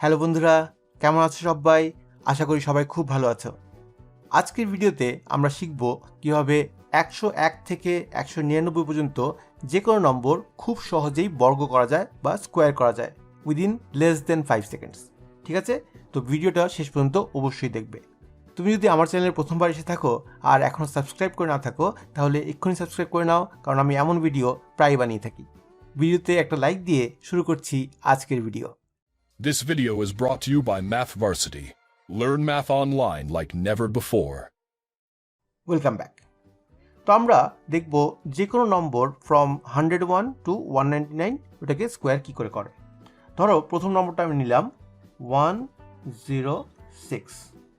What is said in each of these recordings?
Hello বন্ধুরা, কেমন আছো সবাই? আশা করি সবাই খুব ভালো আছো। আজকের ভিডিওতে আমরা শিখব কীভাবে একশো এক থেকে একশো নিরানব্বই পর্যন্ত যে কোনো নম্বর খুব সহজেই বর্গ করা যায় বা স্কোয়ার করা যায় within less than five seconds. ঠিক আছে? তো ভিডিওটা শেষ পর্যন্ত অবশ্যই দেখবে। তুমি যদি আমার চ্যানেলে প্রথমবার এসে থাকো আর এখনও সাবস্ক্রাইব করে না থাকো, তাহলে এক্ষুনি সাবস্ক্রাইব করে নাও, কারণ আমি এমন ভিডিও প্রায় বানিয়ে থাকি। ভিডিওতে একটা লাইক দিয়ে শুরু করছি আজকের video. This video is brought to you by Math Varsity. Learn math online like never before. Welcome back তো আমরা দেখব যে কোনো number from hundred one to one ninety nine ওটাকে স্কোয়ার কী করে করে? ধরো, প্রথম নম্বরটা আমি নিলাম ওয়ান জিরো সিক্স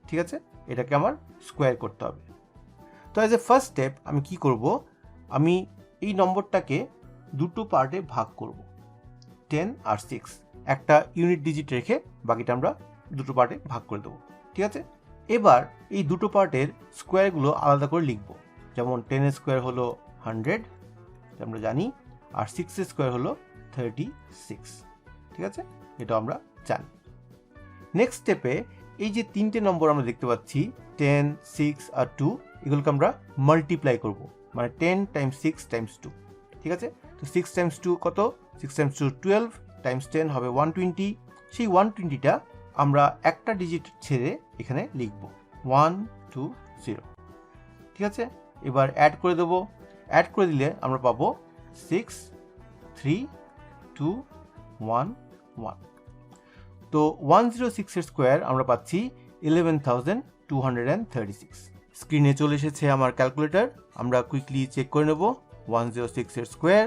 ঠিক আছে? এটাকে আমার স্কোয়ার করতে হবে। তো অ্যাজ এ ফার্স্ট স্টেপ আমি কি করব? আমি এই নম্বরটাকে দুটো পার্টে ভাগ করব। টেন আর সিক্স একটা ইউনিট ডিজিট রেখে বাকিটা আমরা দুটো পার্টে ভাগ করে দেবো, ঠিক আছে? এবার এই দুটো পার্টের স্কোয়ারগুলো আলাদা করে লিখব। যেমন টেনের স্কোয়ার হলো হান্ড্রেড আমরা জানি, আর সিক্সের স্কোয়ার হলো থার্টি সিক্স ঠিক আছে? এটা আমরা জানি। নেক্সট স্টেপে এই যে তিনটে নম্বর আমরা দেখতে পাচ্ছি টেন সিক্স আর টু এগুলোকে আমরা মাল্টিপ্লাই করব। মানে ten times six times two ঠিক আছে? তো সিক্স টাইমস টু কত? Six times two twelve times ten হবে ওয়ান টোয়েন্টি সেই ওয়ান টোয়েন্টিটা আমরা একটা ডিজিট ছেড়ে এখানে লিখব। ওয়ান টু জিরো ঠিক আছে? এবার অ্যাড করে দেবো। অ্যাড করে দিলে আমরা পাবো six three two one one তো ওয়ান জিরো সিক্সের স্কোয়ার আমরা পাচ্ছি eleven thousand two hundred and thirty six স্ক্রিনে চলে এসেছে আমার ক্যালকুলেটর আমরা কুইকলি চেক করে নেব। ওয়ান জিরো সিক্সের স্কোয়ার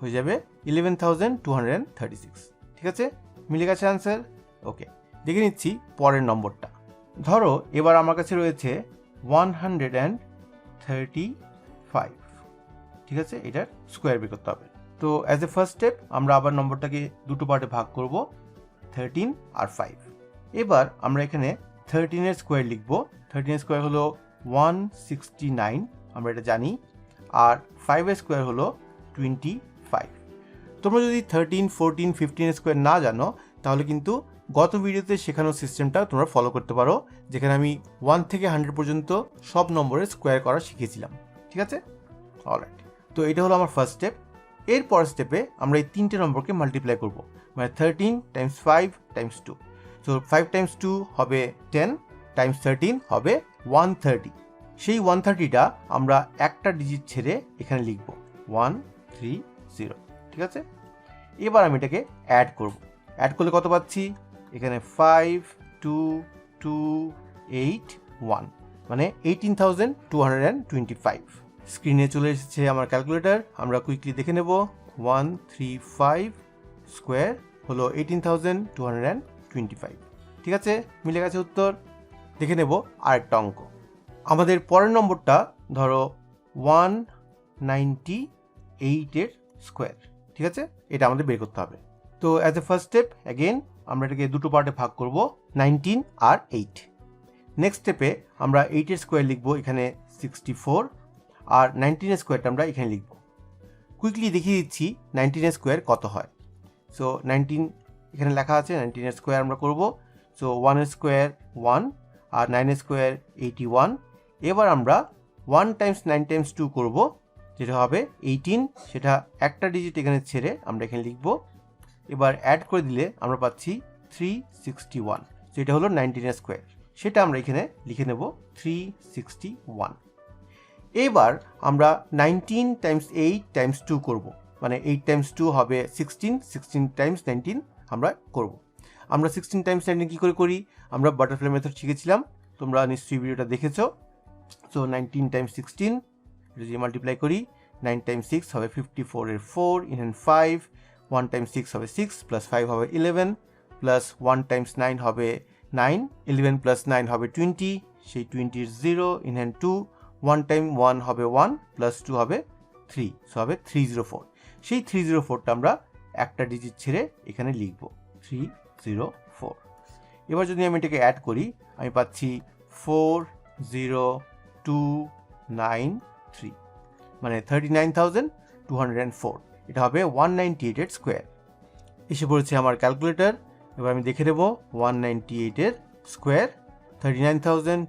হয়ে যাবে eleven thousand two hundred and thirty six ঠিক আছে? মিলে গেছে অ্যান্সার ওকে দেখে নিচ্ছি পরের নম্বরটা। ধরো, এবার আমার কাছে রয়েছে one hundred and thirty five ঠিক আছে? এটার স্কোয়ার বের করতে হবে। তো অ্যাজ এ ফার্স্ট স্টেপ আমরা আবার নম্বরটাকে দুটো পার্টে ভাগ করব থার্টিন আর ফাইভ এবার আমরা এখানে থার্টিনের স্কোয়ার লিখব। থার্টিনের স্কোয়ার হলো ওয়ান সিক্সটি নাইন আমরা এটা জানি। আর ফাইভের স্কোয়ার হলো টোয়েন্টি ফাইভ। তোমরা যদি থার্টিন ফোরটিন ফিফটিন স্কোয়ার না জানো, তাহলে কিন্তু গত ভিডিওতে শেখানো সিস্টেমটা তোমরা ফলো করতে পারো, যেখানে আমি ওয়ান থেকে হান্ড্রেড পর্যন্ত সব নম্বরের স্কোয়ার করা শিখিয়েছিলাম। ঠিক আছে? অলরাইট তো এটা হলো আমার ফার্স্ট স্টেপ এর পরের স্টেপে আমরা এই তিনটে নম্বরকে মাল্টিপ্লাই করব। মানে thirteen times five times two তো ফাইভ টাইমস টু হবে টেন টাইমস থার্টিন হবে ওয়ান থার্টি সেই ওয়ান থার্টিটা আমরা একটা ডিজিট ছেড়ে এখানে লিখব। ওয়ান থ্রি জিরো, ঠিক আছে? এবার আমি এটাকে অ্যাড করব। অ্যাড করলে কত পাচ্ছি? এখানে five two two eight one মানে eighteen thousand two hundred and twenty five স্ক্রিনে চলে এসেছে আমার ক্যালকুলেটর আমরা কুইকলি দেখে নেব। ওয়ান থ্রি ফাইভ স্কোয়ার হলো eighteen thousand two hundred and twenty five ঠিক আছে? মিলে গেছে উত্তর। দেখে নেব আরেকটা অঙ্ক। আমাদের পরের নম্বরটা ধরো ওয়ান নাইনটি এইটের স্কোয়ার ঠিক আছে? এটা আমাদের বের করতে হবে। তো as a first step again আমরা এটাকে দুটো পার্টে ভাগ করব নাইনটিন আর এইট নেক্সট স্টেপে আমরা এইটের স্কোয়ার লিখব, এখানে সিক্সটি ফোর আর নাইনটিনের স্কোয়ারটা আমরা এখানে লিখব। কুইকলি দেখিয়ে দিচ্ছি নাইনটিনের স্কোয়ার কত হয়। সো নাইনটিন এখানে লেখা আছে নাইনটিনের স্কোয়ার আমরা করব। সো ওয়ানের স্কোয়ার ওয়ান আর নাইনের স্কোয়ার এইটি ওয়ান এবার আমরা one times nine times two করব। যেটা হবে এইটিন সেটা একটা ডিজিট এখানে ছেড়ে আমরা এখানে লিখব। এবার অ্যাড করে দিলে আমরা পাচ্ছি থ্রি সিক্সটি ওয়ান যেটা হলো নাইনটিনের স্কোয়ার সেটা আমরা এখানে লিখে নেব থ্রি সিক্সটি ওয়ান এবার আমরা nineteen times eight times two করব মানে এইট টাইমস টু হবে সিক্সটিন সিক্সটিন টাইমস নাইনটিন আমরা করব। আমরা সিক্সটিন টাইমস নাইনটিন কী করে করি? আমরা বাটারফ্লাই মেথড শিখেছিলাম, তোমরা নিশ্চয়ই ভিডিওটা দেখেছ। সো নাইনটিন টাইমস সিক্সটিন যদি মাল্টিপ্লাই করি নাইন টাইমস সিক্স হবে ফিফটি ফোরের four in five one times six হবে সিক্স প্লাস ফাইভ হবে eleven plus one times nine হবে নাইন ইলেভেন প্লাস নাইন হবে টোয়েন্টি সেই টোয়েন্টির zero in hand two one time one হবে ওয়ান প্লাস টু হবে থ্রি সো হবে three zero four সেই থ্রি জিরো ফোরটা আমরা একটা ডিজিট ছেড়ে এখানে লিখব থ্রি জিরো ফোর এবার যদি আমি এটাকে অ্যাড করি, আমি পাচ্ছি four zero two nine three মানে thirty nine two hundred and four এটা হবে ওয়ান নাইনটি এইটের স্কোয়ার এসে পড়েছে আমার ক্যালকুলেটর এবার আমি দেখে দেবো ওয়ান নাইনটি এইটের square thirty nine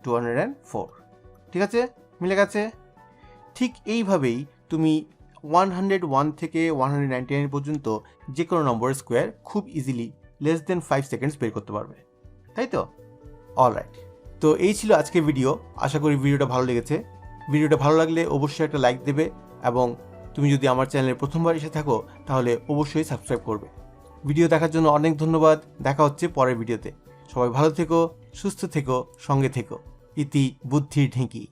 two hundred four ঠিক আছে? মিলে গেছে? ঠিক এইভাবেই তুমি ওয়ান হান্ড্রেড ওয়ান থেকে ওয়ান হান্ড্রেড নাইনটি নাইন পর্যন্ত যে কোনো নম্বরের স্কোয়ার খুব easily less than five seconds বের করতে পারবে। তাই তো? অল রাইট তো এই ছিল আজকের ভিডিও আশা করি ভিডিওটা ভালো লেগেছে। ভিডিওটা ভালো লাগলে অবশ্যই একটা লাইক দেবে এবং তুমি যদি আমার চ্যানেলে প্রথমবার এসে থাকো, তাহলে অবশ্যই সাবস্ক্রাইব করবে। ভিডিও দেখার জন্য অনেক ধন্যবাদ। দেখা হচ্ছে পরের ভিডিওতে। সবাই ভালো থেকো, সুস্থ থেকো, সঙ্গে থেকো। ইতি বুদ্ধির ঢেঁকি।